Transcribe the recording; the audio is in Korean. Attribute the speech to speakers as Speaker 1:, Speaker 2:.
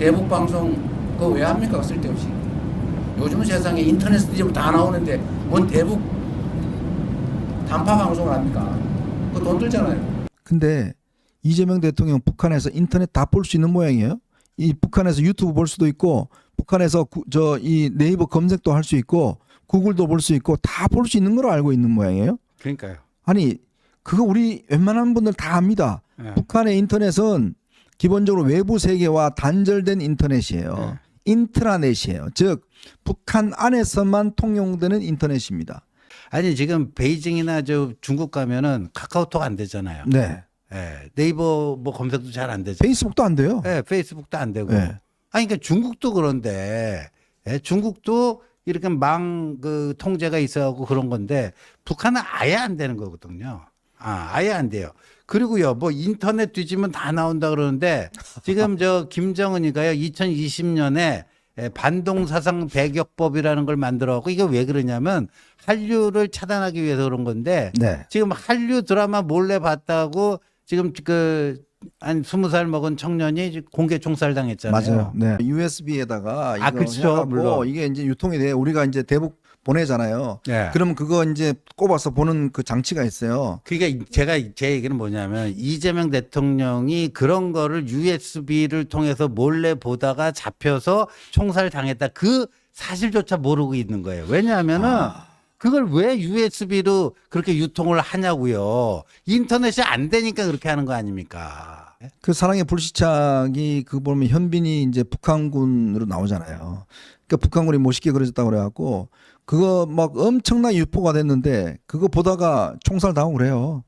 Speaker 1: 대북 방송 그거 왜 합니까 쓸데없이 요즘 세상에 인터넷 뒤집어 다 나오는데 뭔 대북 단파 방송을 합니까 그거 돈 들잖아요
Speaker 2: 근데 이재명 대통령 북한에서 인터넷 다 볼 수 있는 모양이에요. 이 북한에서 유튜브 볼 수도 있고 북한에서 저 이 네이버 검색도 할 수 있고 구글도 볼 수 있고 다 볼 수 있는 걸로 알고 있는 모양이에요.
Speaker 3: 그러니까요.
Speaker 2: 아니 그거 우리 웬만한 분들 다 압니다.
Speaker 3: 네.
Speaker 2: 북한의 인터넷은 기본적으로 외부 세계와 단절된 인터넷이에요.
Speaker 3: 네.
Speaker 2: 인트라넷이에요. 즉 북한 안에서만 통용되는 인터넷입니다.
Speaker 3: 아니 지금 베이징이나 저 중국 가면은 카카오톡 안 되잖아요.
Speaker 2: 네.
Speaker 3: 예, 네이버 뭐 검색도 잘 안 되죠.
Speaker 2: 페이스북도 안 돼요.
Speaker 3: 예, 페이스북도 안 되고.
Speaker 2: 네.
Speaker 3: 아니 그러니까 중국도 그런데 예, 중국도 이렇게 망 그 통제가 있어갖고 그런 건데 북한은 아예 안 되는 거거든요. 아, 아예 안 돼요. 그리고요, 뭐 인터넷 뒤지면 다 나온다 그러는데 지금 저 김정은이가요, 2020년에 예, 반동사상 배격법이라는 걸 만들어갖고 이게 왜 그러냐면 한류를 차단하기 위해서 그런 건데
Speaker 2: 네.
Speaker 3: 지금 한류 드라마 몰래 봤다고 지금 그 한 스무 살 먹은 청년이 공개 총살 당했잖아요.
Speaker 2: 맞아요. 네. USB에다가
Speaker 3: 아, 그렇죠. 물론.
Speaker 2: 이게 이제 유통이 돼. 우리가 이제 대북 보내잖아요.
Speaker 3: 네.
Speaker 2: 그러면 그거 이제 꼽아서 보는 그 장치가 있어요.
Speaker 3: 그러니까 제가 제 얘기는 뭐냐면 이재명 대통령이 그런 거를 USB를 통해서 몰래 보다가 잡혀서 총살 당했다. 그 사실조차 모르고 있는 거예요. 왜냐하면은
Speaker 2: 아.
Speaker 3: 그걸 왜 USB로 그렇게 유통을 하냐고요. 인터넷이 안 되니까 그렇게 하는 거 아닙니까?
Speaker 2: 그 사랑의 불시착이 그 보면 현빈이 이제 북한군으로 나오잖아요. 그러니까 북한군이 멋있게 그려졌다고 그래갖고 그거 막 엄청나게 유포가 됐는데 그거 보다가 총살 당하고 그래요.